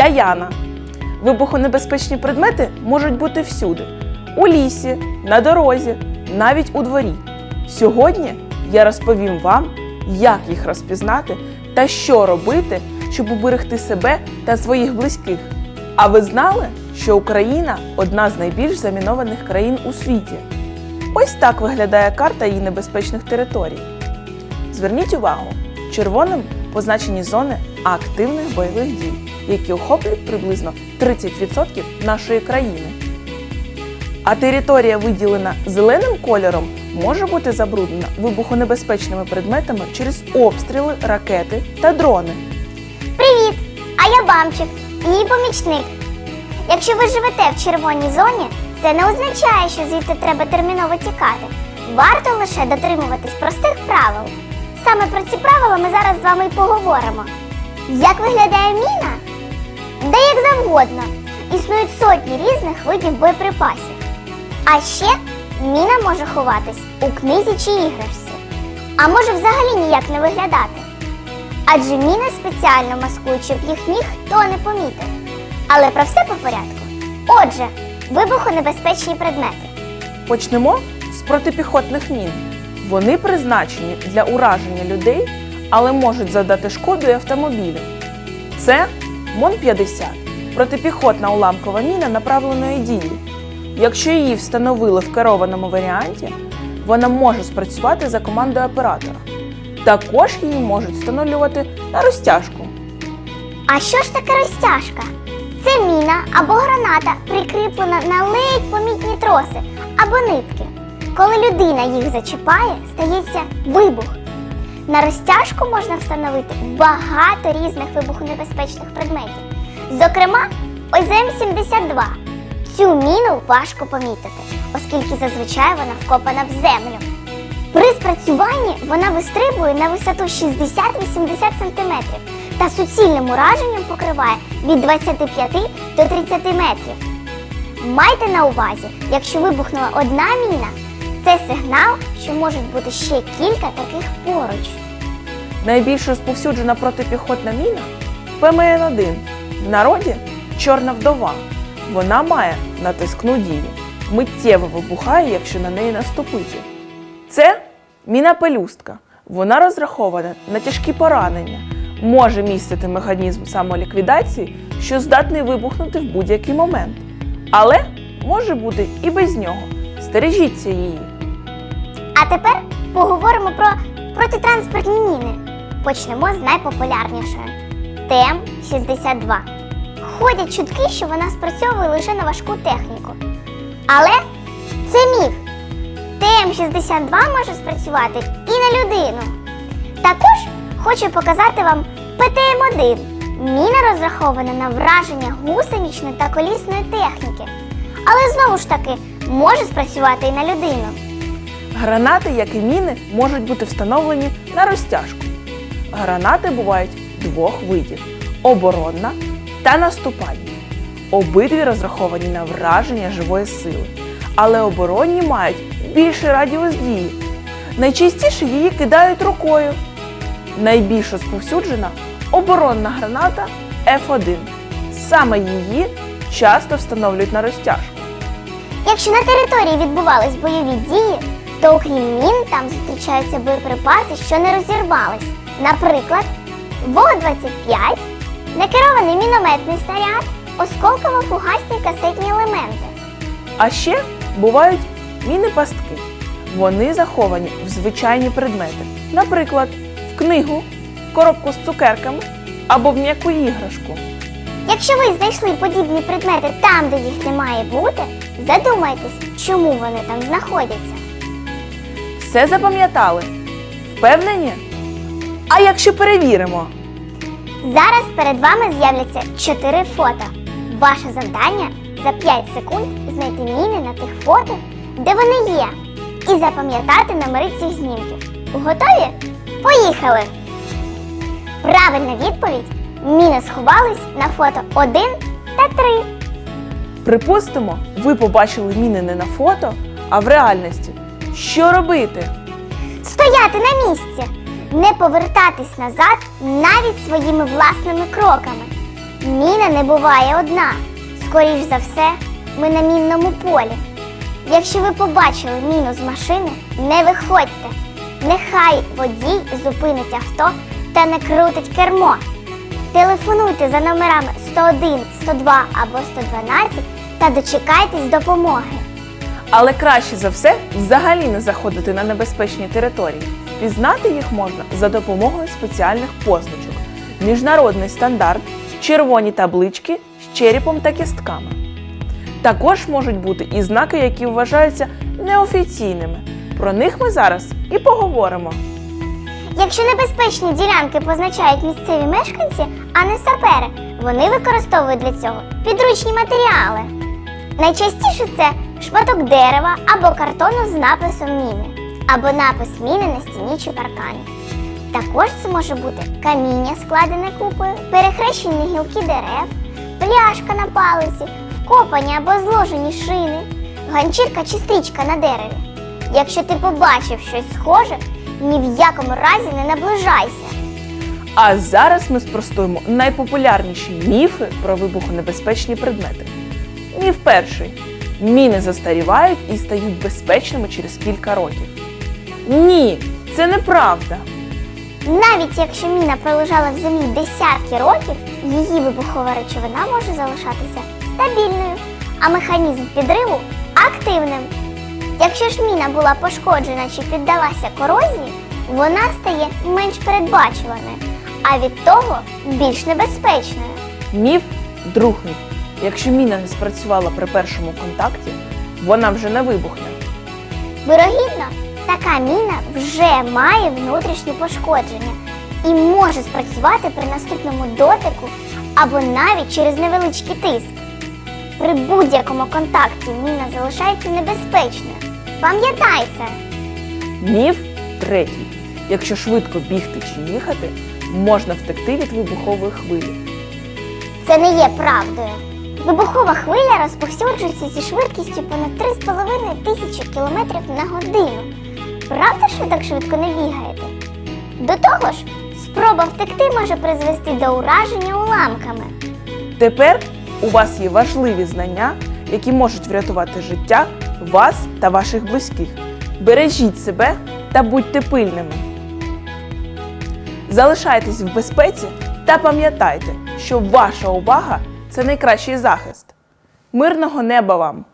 Я Яна. Вибухонебезпечні предмети можуть бути всюди: у лісі, на дорозі, навіть у дворі. Сьогодні я розповім вам, як їх розпізнати та що робити, щоб уберегти себе та своїх близьких. А ви знали, що Україна одна з найбільш замінованих країн у світі? Ось так виглядає карта її небезпечних територій. Зверніть увагу, червоним позначені зони активних бойових дій, які охоплюють приблизно 30% нашої країни. А територія, виділена зеленим кольором, може бути забруднена вибухонебезпечними предметами через обстріли, ракети та дрони. Привіт! А я Бамчик, її помічник. Якщо ви живете в червоній зоні, це не означає, що звідти треба терміново тікати. Варто лише дотримуватись простих правил. Саме про ці правила ми зараз з вами і поговоримо. Як виглядає міна? Да як завгодно. Існують сотні різних видів боєприпасів. А ще міна може ховатись у книзі чи іграшці, а може взагалі ніяк не виглядати. Адже міни спеціально маскують, щоб їх ніхто не помітив. Але про все по порядку. Отже, вибухонебезпечні предмети. Почнемо з протипіхотних мін. Вони призначені для ураження людей, але можуть завдати шкоду і автомобілю. Це МОН-50 протипіхотна уламкова міна направленої дії. Якщо її встановили в керованому варіанті, вона може спрацювати за командою оператора. Також її можуть встановлювати на розтяжку. А що ж таке розтяжка? Це міна або граната, прикріплена на ледь помітні троси або нитки. Коли людина їх зачіпає, стається вибух. На розтяжку можна встановити багато різних вибухонебезпечних предметів. Зокрема, ОЗМ-72. Цю міну важко помітити, оскільки зазвичай вона вкопана в землю. При спрацюванні вона вистрибує на висоту 60-80 см та суцільним ураженням покриває від 25 до 30 метрів. Майте на увазі, якщо вибухнула одна міна, це сигнал, що можуть бути ще кілька таких поруч. Найбільш розповсюджена протипіхотна міна ПМН-1. В народі чорна вдова. Вона має натискну дію. Миттєво вибухає, якщо на неї наступити. Це міна пелюстка. Вона розрахована на тяжкі поранення, може містити механізм самоліквідації, що здатний вибухнути в будь-який момент. Але може бути і без нього. Стережіться її. А тепер поговоримо про протитранспортні міни. Почнемо з найпопулярнішої ТМ-62. Ходять чутки, що вона спрацьовує лише на важку техніку. Але це міф. ТМ-62 може спрацювати і на людину. Також хочу показати вам ПТМ-1. Міна розрахована на враження гусеничної та колісної техніки. Але знову ж таки може спрацювати і на людину. Гранати, як і міни, можуть бути встановлені на розтяжку. Гранати бувають двох видів: оборонна та наступальна. Обидві розраховані на враження живої сили, але оборонні мають більший радіус дії. Найчастіше її кидають рукою. Найбільш розповсюджена оборонна граната F1. Саме її часто встановлюють на розтяжку. Якщо на території відбувались бойові дії, то окрім мін там зустрічаються боєприпаси, що не розірвались. Наприклад, ВО-25, некерований мінометний снаряд, осколково-фугасні касетні елементи. А ще бувають міни-пастки. Вони заховані в звичайні предмети, наприклад, в книгу, коробку з цукерками або в м'яку іграшку. Якщо ви знайшли подібні предмети там, де їх не має бути, задумайтесь, чому вони там знаходяться. Все запам'ятали? Впевнені? А якщо перевіримо? Зараз перед вами з'являться 4 фото. Ваше завдання за 5 секунд знайти міни на тих фото, де вони є, і запам'ятати номери цих знімків. Готові? Поїхали! Правильна відповідь: міни сховались на фото 1 та 3. Припустимо, ви побачили міни не на фото, а в реальності. Що робити? Стояти на місці, не повертатись назад навіть своїми власними кроками. Міна не буває одна. Скоріш за все, ми на мінному полі. Якщо ви побачили міну з машини, не виходьте. Нехай водій зупинить авто та не крутить кермо. Телефонуйте за номерами 101, 102 або 112 та дочекайтесь допомоги. Але краще за все взагалі не заходити на небезпечні території. Впізнати їх можна за допомогою спеціальних позначок. Міжнародний стандарт, червоні таблички з черепом та кістками. Також можуть бути і знаки, які вважаються неофіційними. Про них ми зараз і поговоримо. Якщо небезпечні ділянки позначають місцеві мешканці, а не сапери, вони використовують для цього підручні матеріали. Найчастіше це шматок дерева або картону з написом міни, або напис міни на стіні чи паркані. Також це може бути каміння, складене купою, перехрещені гілки дерев, пляшка на палиці, вкопані або зложені шини, ганчірка чи стрічка на дереві. Якщо ти побачив щось схоже, ні в якому разі не наближайся. А зараз ми спростуємо найпопулярніші міфи про вибухонебезпечні предмети. Міф перший: міни застарівають і стають безпечними через кілька років. Ні, це неправда. Навіть якщо міна пролежала в землі десятки років, її вибухова речовина може залишатися стабільною, а механізм підриву активним. Якщо ж міна була пошкоджена чи піддалася корозії, вона стає менш передбачуваною, а від того більш небезпечною. Міф другий. Якщо міна не спрацювала при першому контакті, вона вже не вибухне. Вирогідно, така міна вже має внутрішні пошкодження і може спрацювати при наступному дотику або навіть через невеличкий тиск. При будь-якому контакті міна залишається небезпечною. Пам'ятай це! Міф третій. Якщо швидко бігти чи їхати, можна втекти від вибухової хвилі. Це не є правдою. Вибухова хвиля розповсюджується зі швидкістю понад 3,5 тисячі кілометрів на годину. Правда, що ви так швидко не бігаєте? До того ж, спроба втекти може призвести до ураження уламками. Тепер у вас є важливі знання, які можуть врятувати життя вас та ваших близьких. Бережіть себе та будьте пильними. Залишайтесь в безпеці та пам'ятайте, що ваша увага це найкращий захист. Мирного неба вам!